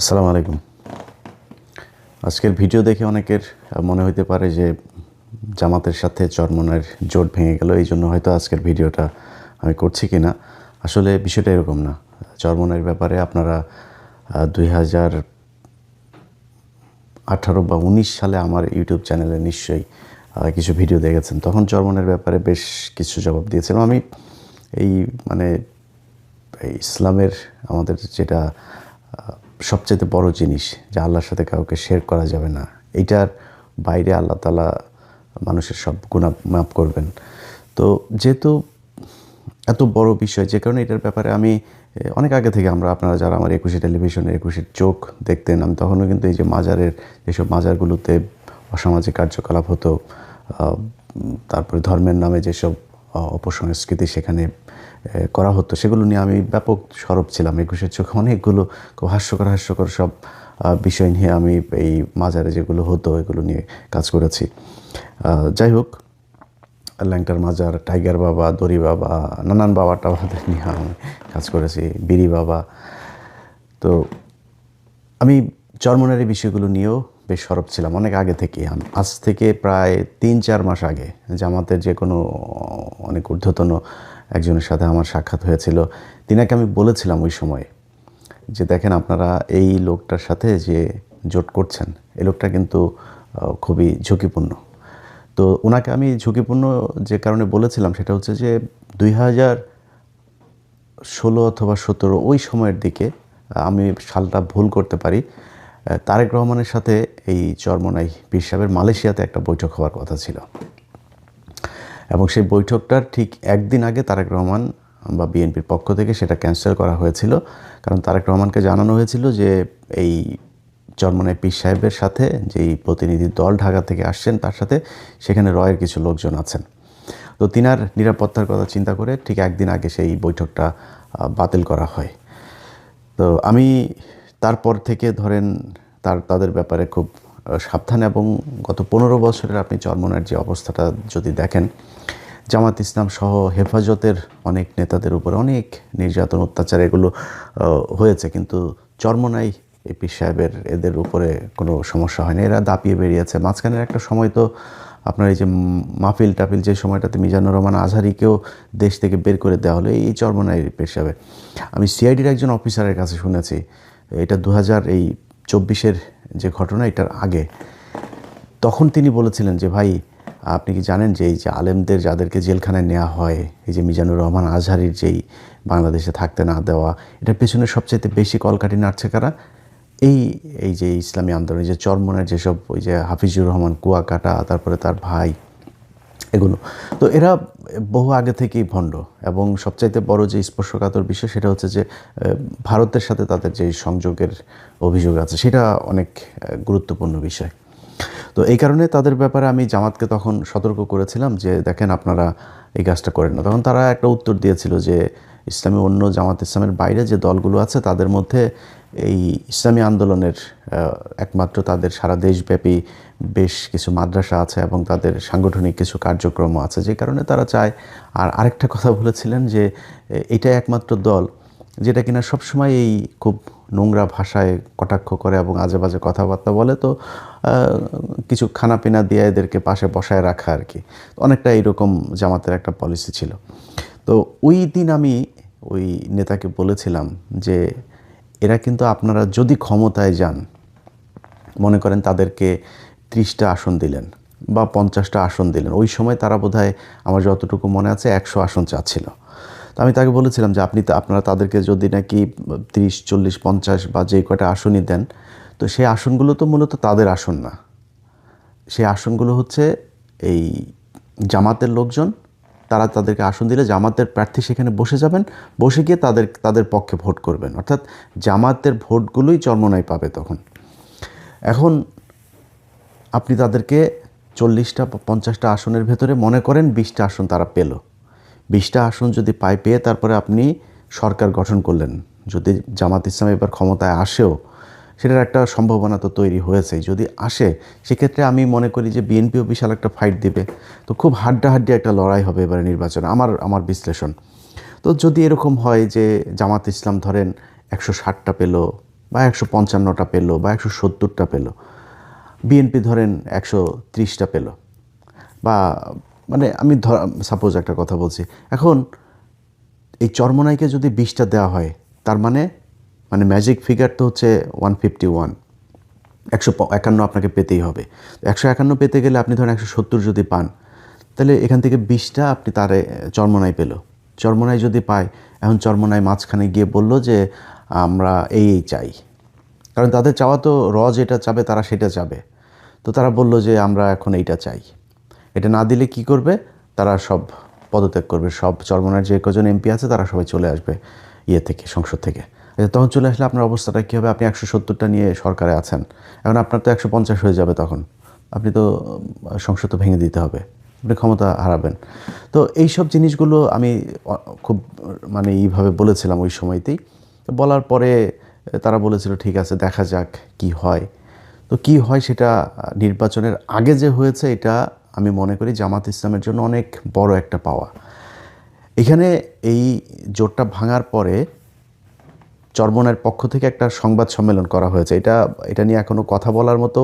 আসসালামু আলাইকুম। আজকের ভিডিও দেখে অনেকের মনে হতে পারে যে জামাতের সাথে চরমনের জোট ভেঙে গেল, এই জন্য হয়তো আজকের ভিডিওটা আমি করছি কি না আসলে বিষয়টা এরকম না। চরমনের ব্যাপারে আপনারা দুই হাজার আঠারো বা উনিশ সালে আমার ইউটিউব চ্যানেলে নিশ্চয়ই কিছু ভিডিও দেখেছেন। তখন চরমনের ব্যাপারে বেশ কিছু জবাব দিয়েছিলাম। আমি এই মানে ইসলামের আমাদের যেটা সবচেয়ে বড় জিনিস যে আল্লাহর সাথে কাউকে শেয়ার করা যাবে না এইটার বাইরে আল্লাহ তালা মানুষের সব গুণা মাফ করবেন। তো যেহেতু এত বড় বিষয়, যে কারণে এটার ব্যাপারে আমি অনেক আগে থেকে আমরা, আপনারা যারা আমার একুশে টেলিভিশনের একুশের চোখ দেখতেন, আমি তখনও কিন্তু এই যে মাজারের, যেসব মাজারগুলোতে অসামাজিক কার্যকলাপ হতো তারপরে ধর্মের নামে যেসব অপসংস্কৃতি সেখানে করা হতো। সেগুলো নিয়ে আমি ব্যাপক সরব ছিলাম। একুশের চোখে অনেকগুলো হাস্যকর হাস্যকর সব বিষয় নিয়ে আমি এই মাজারে যেগুলো হতো, এগুলো নিয়ে কাজ করেছি। যাই হোক, ল্যাংটার মাজার, টাইগার বাবা, দড়ি বাবা, নানান বাবা টাবাদের নিয়ে আমি কাজ করেছি, বিড়ি বাবা। তো আমি চরমনের বিষয়গুলো নিয়েও বেশ সরব ছিলাম অনেক আগে থেকে আজ থেকে প্রায় তিন, চার মাস আগে জামাতের যে কোনো অনেক ঊর্ধ্বতন একজনের সাথে আমার সাক্ষাৎ হয়েছিল। তিনাকে আমি বলেছিলাম ওই সময়ে যে, দেখেন, আপনারা এই লোকটার সাথে যে জোট করছেন, এই লোকটা কিন্তু খুবই ঝুঁকিপূর্ণ। তো ওনাকে আমি ঝুঁকিপূর্ণ যে কারণে বলেছিলাম সেটা হচ্ছে যে, দুই হাজার ষোলো অথবা সতেরো ওই সময়ের দিকে আমি সালটা ভুল করতে পারি। তারেক রহমানের সাথে এই চরমনাই পীর মালয়েশিয়াতে একটা বৈঠক হওয়ার কথা ছিল। এবং সেই বৈঠকটার ঠিক একদিন আগে তারেক রহমান বা বিএনপির পক্ষ থেকে সেটা ক্যান্সেল করা হয়েছিল। কারণ তারেক রহমানকে জানানো হয়েছিল যে এই চরমনাই পীর সাহেবের সাথে যেই প্রতিনিধি দল ঢাকা থেকে আসছেন তার সাথে সেখানে রয়ের কিছু লোকজন আছেন। তো তিনার নিরাপত্তার কথা চিন্তা করে ঠিক একদিন আগে সেই বৈঠকটা বাতিল করা হয়। তো আমি তারপর থেকে ধরেন তার, তাদের ব্যাপারে খুব সাবধান এবং গত পনেরো বছরের আপনি চরমনের যে অবস্থাটা যদি দেখেন জামাত ইসলাম সহ হেফাজতের অনেক নেতাদের উপর অনেক নির্যাতন, অত্যাচার, এগুলো হয়েছে। কিন্তু চরমনাই এপি সাহেবের, এদের উপরে কোনো সমস্যা হয়নি। এরা দাপিয়ে বেরিয়েছে। মাঝখানের একটা সময় তো আপনার এই যে মাহফিল টাফিল যে সময়টাতে মিজানুর রহমান আজহারিকেও দেশ থেকে বের করে দেওয়া হলো, এই চর্মনাই পেশাবে আমি সিআইডির একজন অফিসারের কাছে শুনেছি, এটা দু হাজার এই চব্বিশের যে ঘটনা, এটার আগে। তখন তিনি বলেছিলেন যে, ভাই আপনি কি জানেন যে এই যে আলেমদের যাদেরকে জেলখানায় নেওয়া হয়, এই যে মিজানুর রহমান আজহারির যেই বাংলাদেশে থাকতে না দেওয়া, এটার পেছনে সবচাইতে বেশি কলকাঠি নাড়ছে কারা? এই এই যে ইসলামী আন্দোলন যে চরমনের যেসব ওই যে হাফিজুর রহমান কুয়াকাটা, তারপরে তার ভাই, এগুলো। তো এরা বহু আগে থেকেই ভণ্ড এবং সবচাইতে বড় যে স্পর্শকাতর বিষয় সেটা হচ্ছে যে, ভারতের সাথে তাদের যে সংযোগের অভিযোগ আছে, সেটা অনেক গুরুত্বপূর্ণ বিষয়। তো এই কারণে তাদের ব্যাপারে আমি জামাতকে তখন সতর্ক করেছিলাম যে দেখেন আপনারা এই কাজটা করেন না। তখন তারা একটা উত্তর দিয়েছিল যে ইসলামী অন্য জামাত ইসলামের বাইরে যে দলগুলো আছে তাদের মধ্যে এই ইসলামী আন্দোলনের একমাত্র তাদের সারা দেশব্যাপী বেশ কিছু মাদ্রাসা আছে এবং তাদের সাংগঠনিক কিছু কার্যক্রম আছে। যে কারণে তারা চায় আর আরেকটা কথা বলেছিলেন যে এ, এটাই একমাত্র দল। যেটা কিনা সবসময় এই খুব নোংরা ভাষায় কটাক্ষ করে এবং আজে বাজে কথাবার্তা বলে, তো কিছু খানাপিনা দিয়ে এদেরকে পাশে বসায় রাখা আর কি। অনেকটা এইরকম জামাতের একটা পলিসি ছিল। তো ওই দিন আমি ওই নেতাকে বলেছিলাম যে, এরা কিন্তু আপনারা যদি ক্ষমতায় যান, মনে করেন তাদেরকে ত্রিশটা আসন দিলেন বা পঞ্চাশটা আসন দিলেন, ওই সময় তারা বোধহয় আমার যতটুকু মনে আছে একশো আসন চাচ্ছিল। তো আমি তাকে বলেছিলাম যে আপনি আপনারা তাদেরকে যদি নাকি তিরিশ, চল্লিশ, পঞ্চাশ বা যে কটা আসনই দেন, তো সেই আসনগুলো তো মূলত তাদের আসন না। সেই আসনগুলো হচ্ছে এই জামাতের লোকজন, তারা তাদেরকে আসন দিলে জামাতের প্রার্থী সেখানে বসে যাবেন, বসে গিয়ে তাদের তাদের পক্ষে ভোট করবেন। অর্থাৎ জামাতের ভোটগুলোই চর্মনায় পাবে তখন। এখন আপনি তাদেরকে চল্লিশটা, পঞ্চাশটা আসনের ভেতরে মনে করেন বিশটা আসন তারা পেল। বিশটা আসন যদি পাই পেয়ে তারপরে আপনি সরকার গঠন করলেন। যদি জামাত ইসলাম এবার ক্ষমতায় আসেও, সেটার একটা সম্ভাবনা তো তৈরি হয়েছে যদি আসে, সেক্ষেত্রে আমি মনে করি যে বিএনপিও বিশাল একটা ফাইট দিবে। তো খুব হাড্ডাহাড্ডি একটা লড়াই হবে এবারে নির্বাচনে, আমার আমার বিশ্লেষণ। তো যদি এরকম হয় যে জামাত ইসলাম ধরেন একশো ষাটটা পেল বা একশো পঞ্চান্নটা পেল বা একশো সত্তরটা পেল, বিএনপি ধরেন একশো ত্রিশটা পেল বা মানে আমি ধর সাপোজ একটা কথা বলছি। এখন এই চরমনাইকে যদি বিশটা দেওয়া হয়, তার মানে মানে ম্যাজিক ফিগার তো হচ্ছে ওয়ান ফিফটি ওয়ান একশো একান্ন আপনাকে পেতেই হবে। একশো একান্ন পেতে গেলে আপনি ধরেন একশো সত্তর যদি পান, তাহলে এখান থেকে বিশটা আপনি তারে, চরমনাই পেল। চরমনাই যদি পায়, এখন চরমনাই মাঝখানে গিয়ে বলল যে, আমরা এই এই চাই। কারণ তাদের চাওয়া তো র যেটা চাবে, তারা সেটা চাবে। তো তারা বলল যে, আমরা এখন এইটা চাই। এটা না দিলে কি করবে? তারা সব পদত্যাগ করবে। সব চরমনার যে কজন এমপি আছে, তারা সবাই চলে আসবে ইয়ে থেকে, সংসদ থেকে। তখন চলে আসলে আপনার অবস্থাটা কী হবে? আপনি একশো সত্তরটা নিয়ে সরকারে আছেন। এখন আপনার তো একশো পঞ্চাশ হয়ে যাবে তখন। আপনি তো সংসদ তো ভেঙে দিতে হবে। আপনি ক্ষমতা হারাবেন। তো এই সব জিনিসগুলো আমি খুব মানে এইভাবে বলেছিলাম ওই সময়তেই। বলার পরে তারা বলেছিল, ঠিক আছে, দেখা যাক কি হয়। তো কি হয় সেটা নির্বাচনের আগে যে হয়েছে, এটা আমি মনে করি জামাত ইসলামের জন্য অনেক বড় একটা পাওয়া। এখানে এই জোটটা ভাঙার পরে চরমনের পক্ষ থেকে একটা সংবাদ সম্মেলন করা হয়েছে। এটা এটা নিয়ে এখনও কথা বলার মতো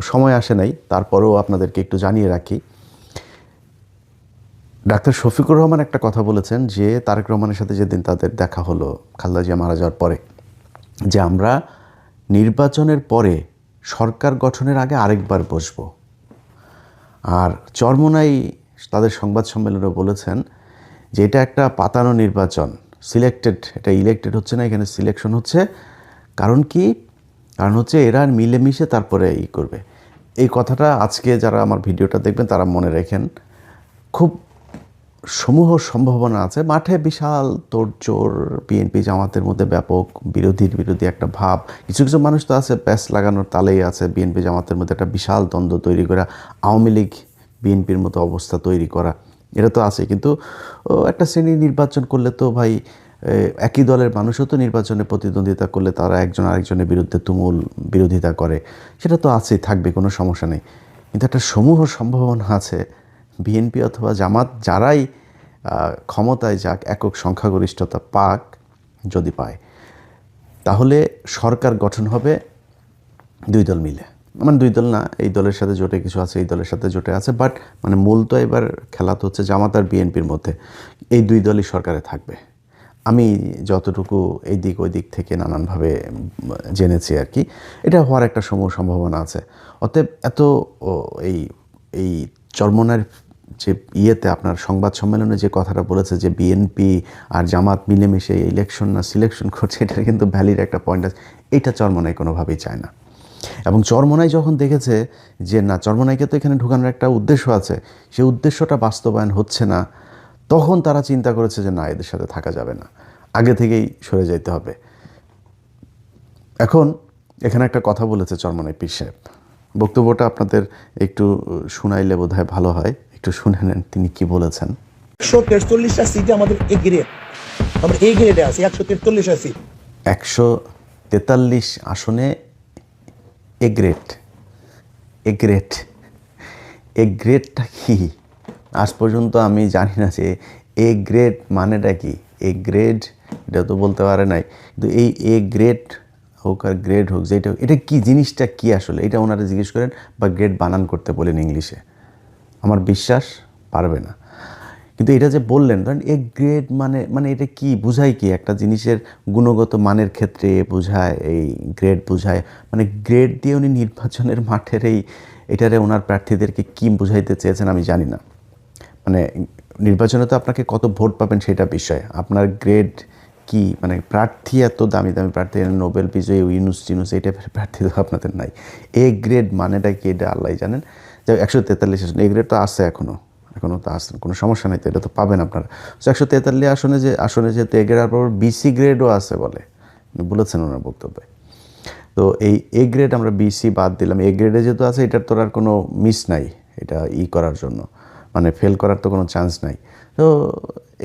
সময় আসে নাই, তারপরেও আপনাদেরকে একটু জানিয়ে রাখি। ডাক্তার শফিকুর রহমান একটা কথা বলেছেন যে, তারেক রহমানের সাথে যেদিন তাদের দেখা হলো, খালদা জিয়া মারা যাওয়ার পরে, যে আমরা নির্বাচনের পরে সরকার গঠনের আগে আরেকবার বসবো। আর চরমোনাই তাদের সংবাদ সম্মেলনে বলেছেন যে এটা একটা পাতানো নির্বাচন সিলেক্টেড এটা ইলেক্টেড হচ্ছে না, এখানে সিলেকশন হচ্ছে। কারণ কি? কারণ হচ্ছে এরা মিলেমিশে তারপরে ই করবে। এই কথাটা আজকে যারা আমার ভিডিওটা দেখবেন তারা মনে রেখেন। খুব সমূহ সম্ভাবনা আছে। মাঠে বিশাল তোড়জোড় বিএনপি জামাতের মধ্যে ব্যাপক বিরোধীর বিরোধী একটা ভাব। কিছু কিছু মানুষ তো আছে প্যাস লাগানোর তালেই আছে। বিএনপি জামাতের মধ্যে একটা বিশাল দ্বন্দ্ব তৈরি করা, আওয়ামী লীগ বিএনপির মতো অবস্থা তৈরি করা। এটা তো আছে, কিন্তু একটা শ্রেণি নির্বাচন করলে তো ভাই একই দলের মানুষও তো নির্বাচনে প্রতিদ্বন্দ্বিতা করলে তারা একজন আরেকজনের বিরুদ্ধে তুমুল বিরোধিতা করে। সেটা তো আছেই, থাকবে, কোনো সমস্যা নেই। কিন্তু একটা সমূহ সম্ভাবনা আছে বিএনপি অথবা জামাত যারাই ক্ষমতায় যাক, একক সংখ্যাগরিষ্ঠতা পাক যদি পায়, তাহলে সরকার গঠন হবে দুই দল মিলে। মানে দুই দল না, এই দলের সাথে জোটে কিছু আছে, এই দলের সাথে জোটে আছে বাট মানে মূল তো এবার খেলা তো হচ্ছে জামাত আর বিএনপির মধ্যে। এই দুই দলই সরকারে থাকবে। আমি যতটুকু এই দিক ওই দিক থেকে নানানভাবে জেনেছি আর কি, এটা হওয়ার একটা সমূহ সম্ভাবনা আছে। অতএব এত এই এই চরমনার যে ইয়েতে আপনার সংবাদ সম্মেলনে যে কথাটা বলেছে যে বিএনপি আর জামাত মিলেমিশে ইলেকশন না সিলেকশন করছে, এটার কিন্তু ভ্যালির একটা পয়েন্ট আছে। এটা চরমনাই কোনোভাবেই চায় না। এবং চরমনাই যখন দেখেছে যে না, চরমনাইকে তো এখানে ঢুকানোর একটা উদ্দেশ্য আছে সেই উদ্দেশ্যটা বাস্তবায়ন হচ্ছে না, তখন তারা চিন্তা করেছে যে না, এদের সাথে থাকা যাবে না। আগে থেকেই সরে যেতে হবে। এখন এখানে একটা কথা বলেছে চরমনাই পীর সাহেব। বক্তব্যটা আপনাদের একটু শুনাইলে বোধহয় ভালো হয়। একটু শুনে নেন তিনি কি বলেছেন। একশো তেরচল্লিশটা সিটে আমাদের এ গ্রেড আমরা এই গ্রেডে আছি একশো তেরচল্লিশটা সিট একশো তেতাল্লিশ আসনে A grade A grade A গ্রেডটা কি? আজ পর্যন্ত আমি জানি না যে এ গ্রেড মানেটা কি। এ গ্রেড এটা তো বলতে পারে নাই। কিন্তু এই এ গ্রেড হোক আর গ্রেড হোক যেটা হোক, এটা কি জিনিসটা কি আসলে? এটা ওনারা জিজ্ঞেস করেন বা গ্রেড বানান করতে বলেন ইংলিশে। আমার বিশ্বাস পারবে না। কিন্তু এটা যে বললেন ধরেন এ গ্রেড মানে মানে এটা কি, বোঝায় কি? একটা জিনিসের গুণগত মানের ক্ষেত্রে বোঝায়, এই গ্রেড বোঝায়। মানে গ্রেড দিয়ে উনি নির্বাচনের মাঠের এই, এটারে ওনার প্রার্থীদেরকে কী বুঝাইতে চেয়েছেন আমি জানি না। মানে নির্বাচনে তো আপনাকে কত ভোট পাবেন সেটা বিষয়। আপনার গ্রেড কি? মানে প্রার্থী এত দামি দামি প্রার্থী, নোবেল বিজয়ী, ইউনুস, টিনুস, এই টাইপের প্রার্থী তো আপনাদের নাই। এ গ্রেড মানেটা কি, এটা আল্লাহ জানেন। একশো তেতাল্লিশ আসন, এ গ্রেড তো আছে এখনও এখনও তো আসেন কোনো সমস্যা নেই তো, এটা তো পাবেন আপনারা। তো একশো তেতাল্লিশ আসনে যে আসনে যে এ গ্রেড আর পর বিসি গ্রেডও আছে বলে বলেছেন ওনার বক্তব্যে। তো এই এ গ্রেড আমরা বিসি বাদ দিলাম এ গ্রেডে যেহেতু আছে, এটার তো আর কোনো মিস নাই, এটা ই করার জন্য মানে ফেল করার তো কোনো চান্স নাই। তো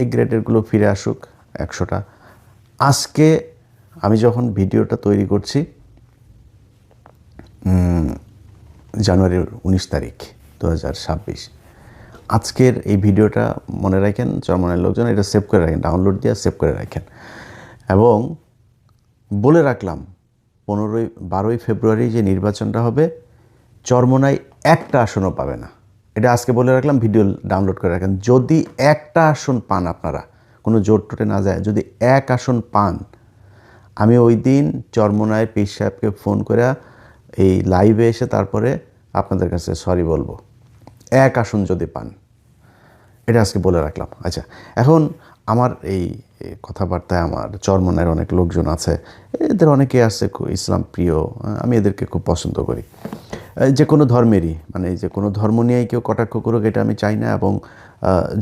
এ গ্রেডেরগুলো ফিরে আসুক, একশোটা। আজকে আমি যখন ভিডিওটা তৈরি করছি জানুয়ারির উনিশ তারিখ দু হাজার ছাব্বিশ। আজকের এই ভিডিওটা মনে রাখেন চরমনের লোকজন, এটা সেভ করে রাখেন, ডাউনলোড দিয়ে সেভ করে রাখেন। এবং বলে রাখলাম, পনেরোই, বারোই ফেব্রুয়ারি যে নির্বাচনটা হবে চরমোনাই একটা আসনও পাবে না। এটা আজকে বলে রাখলাম, ভিডিও ডাউনলোড করে রাখেন। যদি একটা আসন পান আপনারা, কোনো জোট টোটে না যায়, যদি এক আসন পান, আমি ওই দিন চরমোনায় পীর সাহেবকে ফোন করে এই লাইভে এসে তারপরে আপনাদের কাছে সরি বলব। এক আসন যদি পান। এটা আজকে বলে রাখলাম। আচ্ছা এখন আমার এই কথাবার্তায় আমার চরমনের অনেক লোকজন আছে। এদের অনেকে আছে খুব ইসলাম প্রিয়, আমি এদেরকে খুব পছন্দ করি। যে কোনো ধর্মেরই মানে যে কোনো ধর্ম নিয়েই কেউ কটাক্ষ করুক, এটা আমি চাই না এবং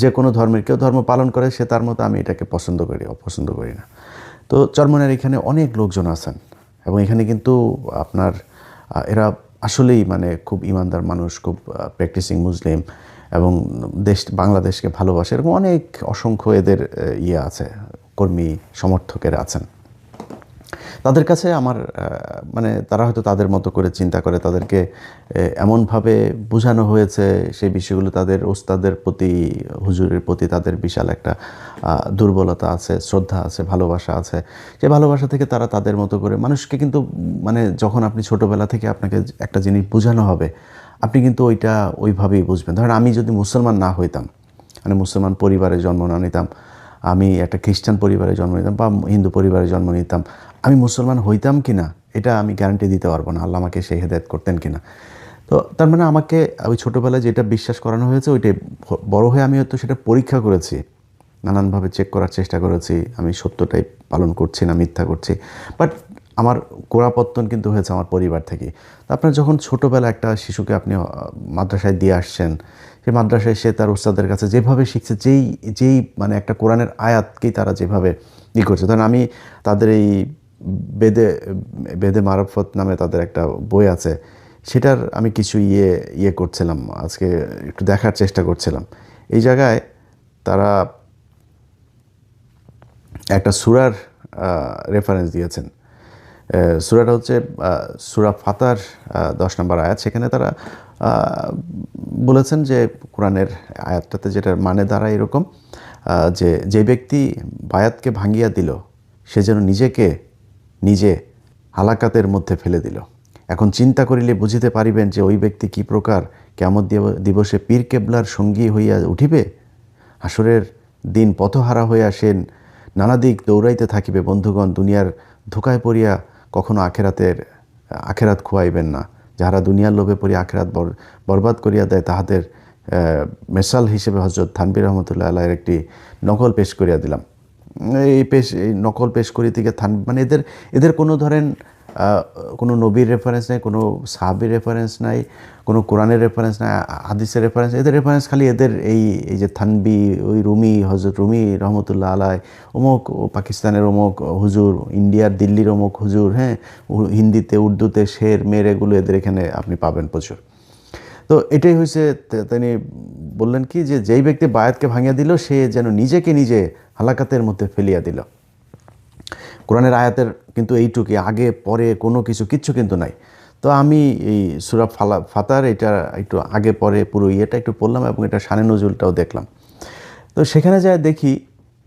যে কোনো ধর্মের কেউ ধর্ম পালন করে, সে তার মতো আমি এটাকে পছন্দ করি, অপছন্দ করি না। তো চরমনের এখানে অনেক লোকজন আছেন এবং এখানে কিন্তু আপনার এরা আসলেই মানে খুব ইমানদার মানুষ, খুব প্র্যাকটিসিং মুসলিম এবং দেশ, বাংলাদেশকে ভালোবাসে। এরকম অনেক অসংখ্য এদের ইয়ে আছে, কর্মী, সমর্থকেরা আছেন। তাদের কাছে আমার মানে তারা হয়তো তাদের মতো করে চিন্তা করে, তাদেরকে এমনভাবে বোঝানো হয়েছে, সেই বিষয়গুলো তাদের ওস্তাদের প্রতি, হুজুরের প্রতি তাদের বিশাল একটা দুর্বলতা আছে, শ্রদ্ধা আছে, ভালোবাসা আছে। সেই ভালোবাসা থেকে তারা তাদের মতো করে, মানুষকে কিন্তু মানে যখন আপনি ছোটোবেলা থেকে আপনাকে একটা জিনিস বোঝানো হবে, আপনি কিন্তু ওইটা ওইভাবেই বুঝবেন। ধরেন আমি যদি মুসলমান না হইতাম মানে মুসলমান পরিবারে জন্ম না নিতাম আমি একটা খ্রিস্টান পরিবারে জন্ম নিতাম বা হিন্দু পরিবারে জন্ম নিতাম। আমি মুসলমান হইতাম কি না এটা আমি গ্যারান্টি দিতে পারব না। আল্লাহ আমাকে সেই হেদায়ত করতেন কি না তো তার মানে আমাকে ওই ছোটোবেলায় যেটা বিশ্বাস করানো হয়েছে, ওইটাই। বড় হয়ে আমি হয়তো সেটা পরীক্ষা করেছি, নানানভাবে চেক করার চেষ্টা করেছি। আমি সত্যটাই পালন করছি না মিথ্যা করছি। বাট আমার গোড়াপত্তন কিন্তু হয়েছে আমার পরিবার থেকে। তো আপনার যখন ছোটোবেলা একটা শিশুকে আপনি মাদ্রাসায় দিয়ে আসছেন, সেই মাদ্রাসায় সে তার উস্তাদের কাছে যেভাবে শিখছে, যেই যেই মানে একটা কোরআনের আয়াতকেই তারা যেভাবে ই করছে। ধরেন আমি তাদের এই বেদে বেদে মারফত নামে তাদের একটা বই আছে, সেটার আমি কিছু ইয়ে ইয়ে করছিলাম, আজকে একটু দেখার চেষ্টা করছিলাম। এই জায়গায় তারা একটা সুরার রেফারেন্স দিয়েছেন। সুরাটা হচ্ছে সুরা ফাতার দশ নম্বর আয়াত। সেখানে তারা বলেছেন যে কোরআনের আয়াতটাতে যেটার মানে দাঁড়ায় এরকম যে যে ব্যক্তি বায়াতকে ভাঙ্গিয়া দিল, সে যেন নিজেকে নিজে হালাকাতের মধ্যে ফেলে দিল। এখন চিন্তা করিলে বুঝিতে পারিবেন যে ওই ব্যক্তি কি প্রকার কেমন দিবসে পীর কেবলার সঙ্গী হইয়া উঠিবে? হাসরের দিন পথহারা হইয়া সে নানা দিক দৌড়াইতে থাকিবে। বন্ধুগণ, দুনিয়ার ধোকায় পড়িয়া কখনো আখেরাতের, আখেরাত খুয়াইবেন না। যাহারা দুনিয়ার লোভে পড়ি আখেরাত বরবাদ করিয়া দেয়, তাহাদের মেশাল হিসেবে হজরত থানবির রহমতুল্লাহ আল্লাহের একটি নকল পেশ করিয়া দিলাম। এই পেশ, এই নকল পেশ করি থেকে থান মানে এদের এদের কোনো ধরেন কোনো নবীর রেফারেন্স নাই, কোনো সাহাবির রেফারেন্স নাই, কোনো কোরআনের রেফারেন্স নাই আ- হাদিসের রেফারেন্স এদের রেফারেন্স খালি এদের এই এই যে থানবি, ওই রুমি হজরত রুমি রহমতুল্লাহ আলাই অমুক পাকিস্তানের অমুক হুজুর, ইন্ডিয়ার দিল্লির অমুক হুজুর হ্যাঁ হিন্দিতে, উর্দুতে শের, মের এগুলো এদের এখানে আপনি পাবেন প্রচুর। তো এটাই হয়েছে তিনি বললেন কি যে, যেই ব্যক্তি বায়াতকে ভাঙিয়া দিল, সে যেন নিজেকে নিজে হালাকাতের মধ্যে ফেলিয়া দিল। কোরআনের আয়াতের কিন্তু এইটুকুই আগে, পরে কোনো কিছু, কিচ্ছু কিন্তু নাই। তো আমি এই সুরা ফালা, ফাতার এটা একটু আগে, পরে পুরো ইয়েটা একটু পড়লাম এবং এটা সানে নজরুলটাও দেখলাম। তো সেখানে যায় দেখি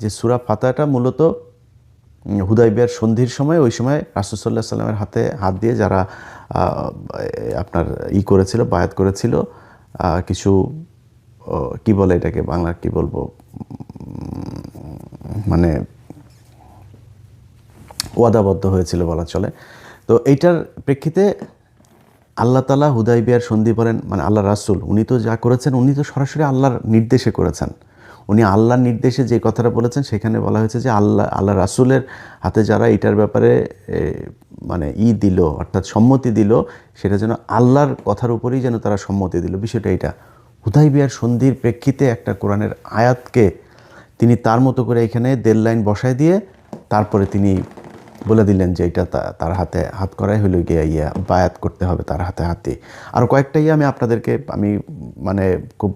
যে সুরা ফাতাটা মূলত হুদাইবিয়ার সন্ধির সময়, ওই সময় রাসুসাল্লাহ সাল্লামের হাতে হাত দিয়ে যারা আপনার ই করেছিল, বায়াত করেছিল কিছু কি বলে এটাকে বাংলা কি বলব? মানে ওয়াদাবদ্ধ হয়েছিল বলা চলে। তো এইটার প্রেক্ষিতে আল্লাহ তালা হুদাইবিয়ার সন্ধি বলেন মানে আল্লাহ রাসুল, উনি তো যা করেছেন, উনি তো সরাসরি আল্লাহর নির্দেশে করেছেন। উনি আল্লাহর নির্দেশে যে কথাটা বলেছেন, সেখানে বলা হয়েছে যে আল্লাহ আল্লাহ রাসুলের হাতে যারা এটার ব্যাপারে মানে ই দিল, অর্থাৎ সম্মতি দিল, সেটা যেন আল্লাহর কথার উপরেই যেন তারা সম্মতি দিল। বিষয়টা এটা হুদাইবিয়ার সন্ধির প্রেক্ষিতে একটা কোরআনের আয়াতকে তিনি তার মতো করে এখানে দেড় লাইন বসায় দিয়ে, তারপরে তিনি বলে দিলেন যে এটা তার হাতে হাত করাই হলো গিয়া ইয়া, বায়াত করতে হবে তার হাতে হাতে। আর কয়েকটা ইয়ে আমি আপনাদেরকে, আমি মানে খুব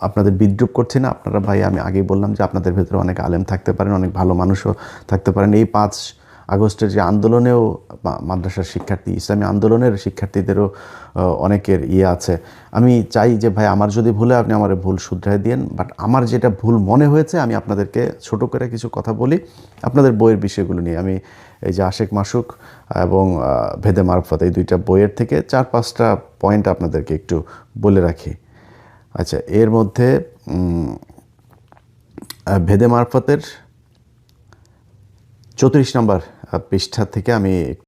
আপনাদের বিদ্রুপ করছি না। আপনারা ভাই, আমি আগেই বললাম যে আপনাদের ভেতরে অনেক আলেম থাকতে পারেন, অনেক ভালো মানুষও থাকতে পারেন। এই পাঁচ আগস্টের যে আন্দোলনেও মাদ্রাসার শিক্ষার্থী, ইসলামী আন্দোলনের শিক্ষার্থীদেরও অনেকের ইয়ে আছে। আমি চাই যে, ভাই, আমার যদি ভুলে আপনি আমার ভুল শুধরাই দিন বাট আমার যেটা ভুল মনে হয়েছে, আমি আপনাদেরকে ছোট করে কিছু কথা বলি আপনাদের বইয়ের বিষয়গুলো নিয়ে। আমি এই যে আশেক মাসুক এবং ভেদে মারফত, এই দুইটা বইয়ের থেকে চার, পাঁচটা পয়েন্ট আপনাদেরকে একটু বলে রাখি। আচ্ছা এর মধ্যে ভেদে মারফতের চৌত্রিশ নম্বর পৃষ্ঠা থেকে আমি